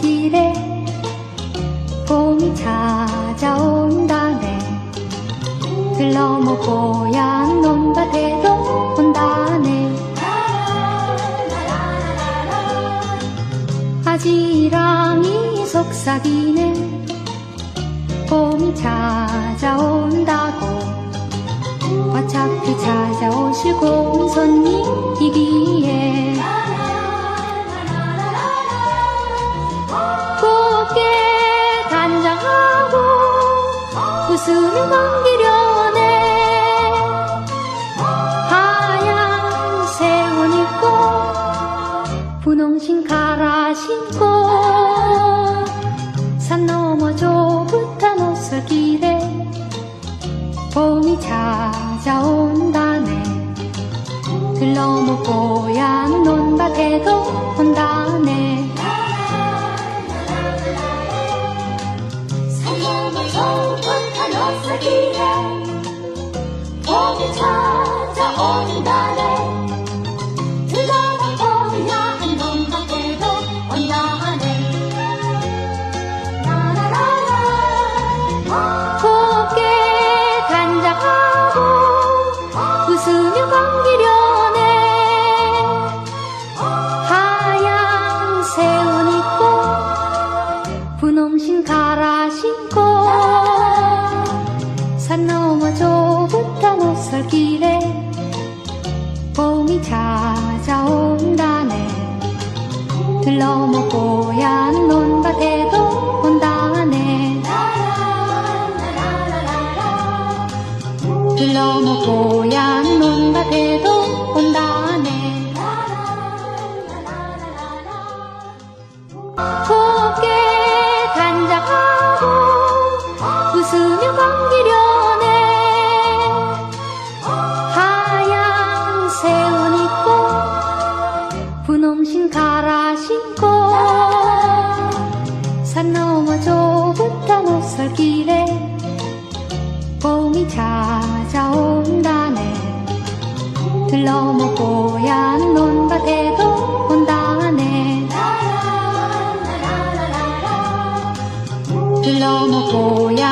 길에 봄이 찾아온다네. 들러모 고향 논밭에도 온다네. 아지랑이 속삭이네 봄이 찾아온다고. 와차피 찾아오실 공 곱게 단장하고 웃으며 반기려네. 하얀 새옷 입고 분홍신 갈아 신고 산 너머 좁은 옷을 길에 봄이 찾아온다네. 들러모 뽀얀 논밭에도 온다네 찾아온다 들러모 뽀얀 논밭에도 온다네. 들러모 뽀얀 논밭에도 온다 갈아 신고 산 너머 좁은 옷설길에 봄이 찾아온다네. 들러모 뽀얀 논밭에도 온다네. 들러모 뽀얀